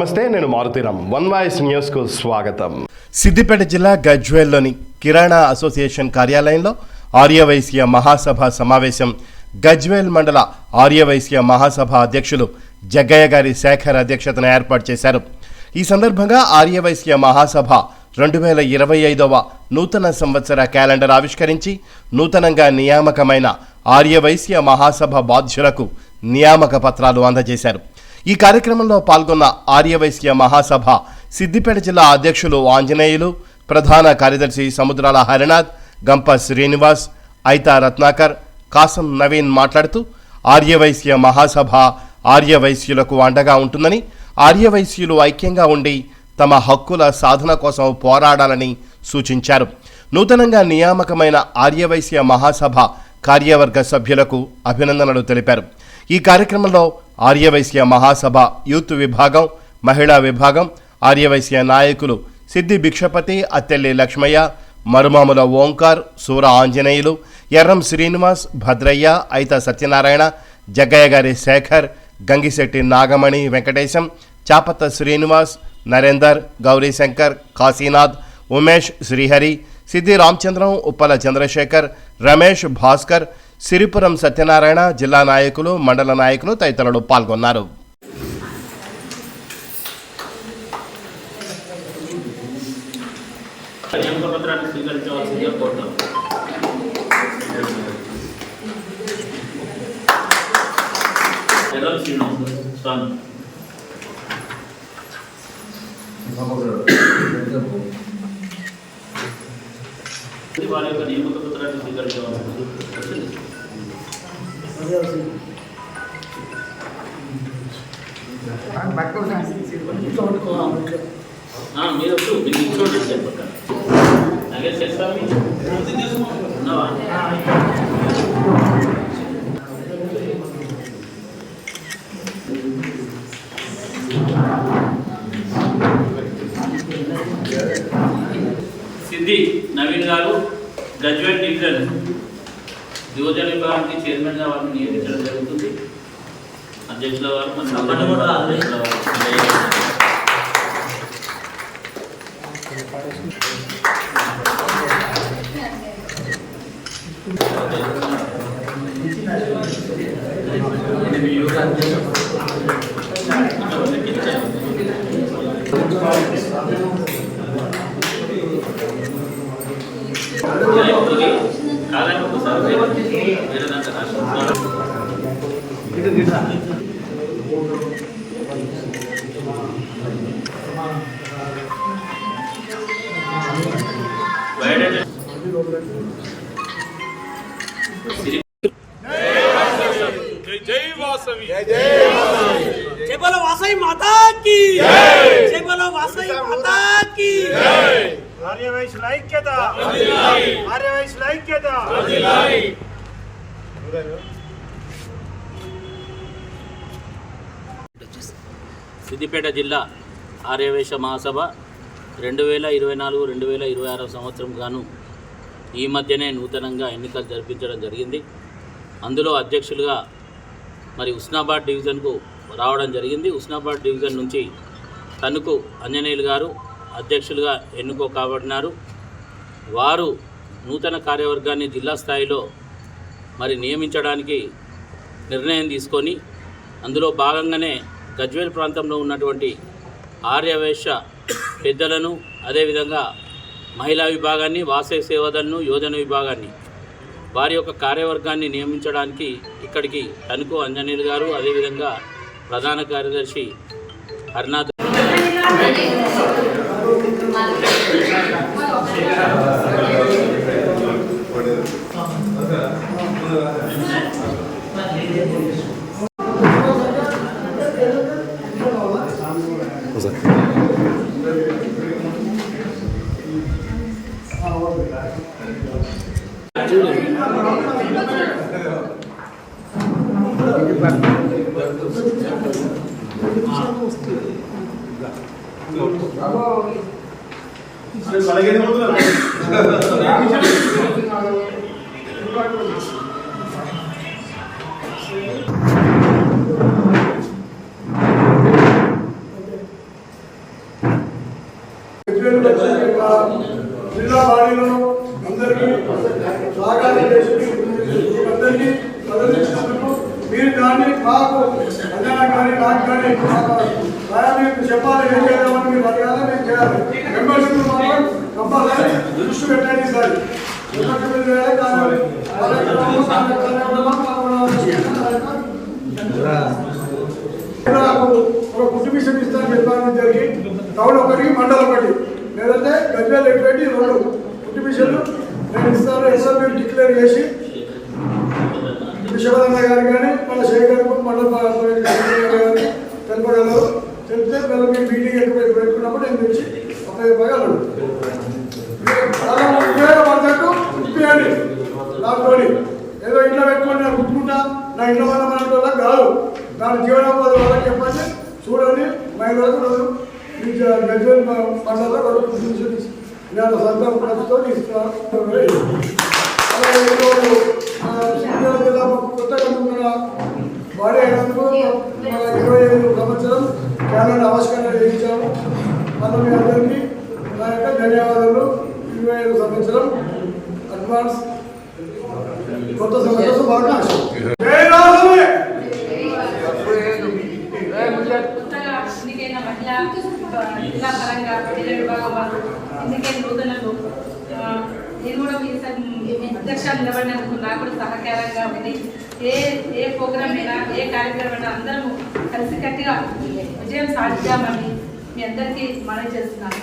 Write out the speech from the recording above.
నమస్తే నేను Maruthi Ram one voice న్యూస్కు స్వాగతం. సిద్దిపేట జిల్లా గజ్వేల్లోని కిరాణా అసోసియేషన్ కార్యాలయంలో ఆర్యవైశ్య మహాసభ సమావేశం. గజ్వేల్ మండల ఆర్యవైశ్య మహాసభ అధ్యక్షులు జగ్గయ్య గారి శేఖర్ అధ్యక్షతన ఏర్పాటు చేశారు. ఈ సందర్భంగా ఆర్యవైశ్య మహాసభ రెండు వేల ఇరవై ఐదవ నూతన సంవత్సర క్యాలెండర్ ఆవిష్కరించి నూతనంగా నియామకమైన ఆర్యవైశ్య మహాసభ బాధ్యులకు నియామక పత్రాలు అందజేశారు. ఈ కార్యక్రమంలో పాల్గొన్న ఆర్యవైశ్య మహాసభ సిద్దిపేట జిల్లా అధ్యక్షులు ఆంజనేయులు ప్రధాన కార్యదర్శి సముద్రాల హరినాథ్ గంప శ్రీనివాస్ ఐతా రత్నాకర్ కాసం నవీన్ మాట్లాడుతూ ఆర్యవైశ్య మహాసభ ఆర్యవైశ్యులకు అండగా ఉంటుందని ఆర్యవైశ్యులు ఐక్యంగా ఉండి తమ హక్కుల సాధన కోసం పోరాడాలని సూచించారు. నూతనంగా నియామకమైన ఆర్యవైశ్య మహాసభ కార్యవర్గ సభ్యులకు అభినందనలు తెలిపారు. ఈ కార్యక్రమంలో ఆర్యవైశ్య మహాసభ యూత్ విభాగం మహిళా విభాగం ఆర్యవైశ్య నాయకులు సిద్ధి భిక్షపతి అత్తెల్లి లక్ష్మయ్య మరుమాముల ఓంకార్ సూర ఆంజనేయులు ఎర్రం శ్రీనివాస్ భద్రయ్య ఐత సత్యనారాయణ జగ్గయ్య గారి శేఖర్ గంగిశెట్టి నాగమణి వెంకటేశం చాపత్త శ్రీనివాస్ నరేందర్ గౌరీశంకర్ కాశీనాథ్ ఉమేష్ శ్రీహరి సిద్ధి రామచంద్రం ఉప్పల చంద్రశేఖర్ రమేష్ భాస్కర్ సిరిపురం సత్యనారాయణ జిల్లా నాయకులు మండల నాయకులు తదితరులు పాల్గొన్నారు. స్వామి వారి యొక్క నియామక పత్రాన్ని స్వీకరించవలసింది మీరు వచ్చు మీరు కూర్చోండి చెప్పక అలాగే చేస్తామి ఉన్నావా సిద్ధి నవీన్ గారు గజ్వేల్ డివిజన్ యువజన విభాగానికి చైర్మన్గా వారిని నియమించడం జరుగుతుంది. అధ్యక్షుల వారు మన అధ్యక్షుల వారు. కాదని ఒకసారి వేరే దాంట్లో రాష్ట్రం బయోడేటా సిరి जय बोलो वासई माता की जय बोलो वासई माता की ఆర్యవైశ్యుల ఐక్యత. ఆర్యవైశ్యుల ఐక్యత. సిద్దిపేట జిల్లా ఆర్యవేశ మహాసభ రెండు వేల ఇరవై నాలుగు రెండు వేల ఇరవై ఆరవ సంవత్సరం గాను ఈ మధ్యనే నూతనంగా ఎన్నికలు జరిపించడం జరిగింది. అందులో అధ్యక్షులుగా మరి ఉస్నాబాద్ డివిజన్కు రావడం జరిగింది. ఉస్నాబాద్ డివిజన్ నుంచి తణుకు అంజనేయులు గారు అధ్యక్షులుగా ఎన్నుకో కాబడినారు వారు నూతన కార్యవర్గాన్ని జిల్లా స్థాయిలో మరి నియమించడానికి నిర్ణయం తీసుకొని అందులో భాగంగానే గజ్వేల్ ప్రాంతంలో ఉన్నటువంటి ఆర్యవేశ పెద్దలను అదేవిధంగా మహిళా విభాగాన్ని వాసే సేవదలను యోజన విభాగాన్ని వారి యొక్క కార్యవర్గాన్ని నియమించడానికి ఇక్కడికి తణుకు అంజనీయులు గారు అదేవిధంగా ప్రధాన కార్యదర్శి హరినాథ్ 보세요. నాకు మాకు కానీ నాకు కానీ మీకు చెప్పాలి ఏం చేద్దామని మీరు అడగాలి నేను చేయాలి. మెంబర్షిప్ మాత్రం కంపల్సరీ దృష్టి పెట్టండి సార్. మెంబర్షిప్ నాకు ఒక ఇస్తాను జరిగి టౌన్ ఒకటి మండలం ఒకటి. లేదంటే గజ్వేల్ ఎటువంటి రెండు. కుటుంబిషన్లు నేను ఇస్తాను ఎస్ఆర్ డిక్లేర్ చేసి విశ్వనాథ గారు కానీ మన శేఖర్ మండల గారు తెలుపగలరు. చెప్తే మళ్ళీ మీ మీటింగ్ ఎక్కువ పెట్టుకున్నప్పుడు నేను తెచ్చి ఒక చాలా ఉపయోగపడ్డట్టు ఇప్పియండి. నాతోని ఏదో ఇంట్లో పెట్టుకోండి నేను కుట్టుకుంటా నా ఇంట్లో వల్ల మన వాళ్ళ కాదు. దాని జీవనోపాధి వాళ్ళకి చెప్పండి. చూడండి మహిళలకు రోజు మీ గజ్వల్ మండలంలో రెండు కుటుంబం నేను సొంత ఖర్చుతో ఇస్తాను అలాగే జిల్లా కొత్తగా ఉన్న మన ఇరవై ఐదు సంవత్సరం క్యాలెండర్ ఆవిష్కరణ చేయించాము అందులో మీ అందరికీ నా యొక్క ధన్యవాదాలు. ఇరవై ఐదు సంవత్సరం అడ్వాన్స్ కొత్త సంవత్సరం శుభాకాంక్షలు కొత్తగా మహిళా పరంగా జిల్లా విభాగం నూతనలు నేను కూడా మీ స- మీ అధ్యక్ష నిలబడినందుకు నాకు కూడా సహకారంగా ఉంది. ఏ ఏ ప్రోగ్రామ్ అయినా ఏ కార్యక్రమం అయినా అందరము కలిసికట్టుగా విజయం సాధిద్దామని మీ అందరికీ మనవి చేస్తున్నాను.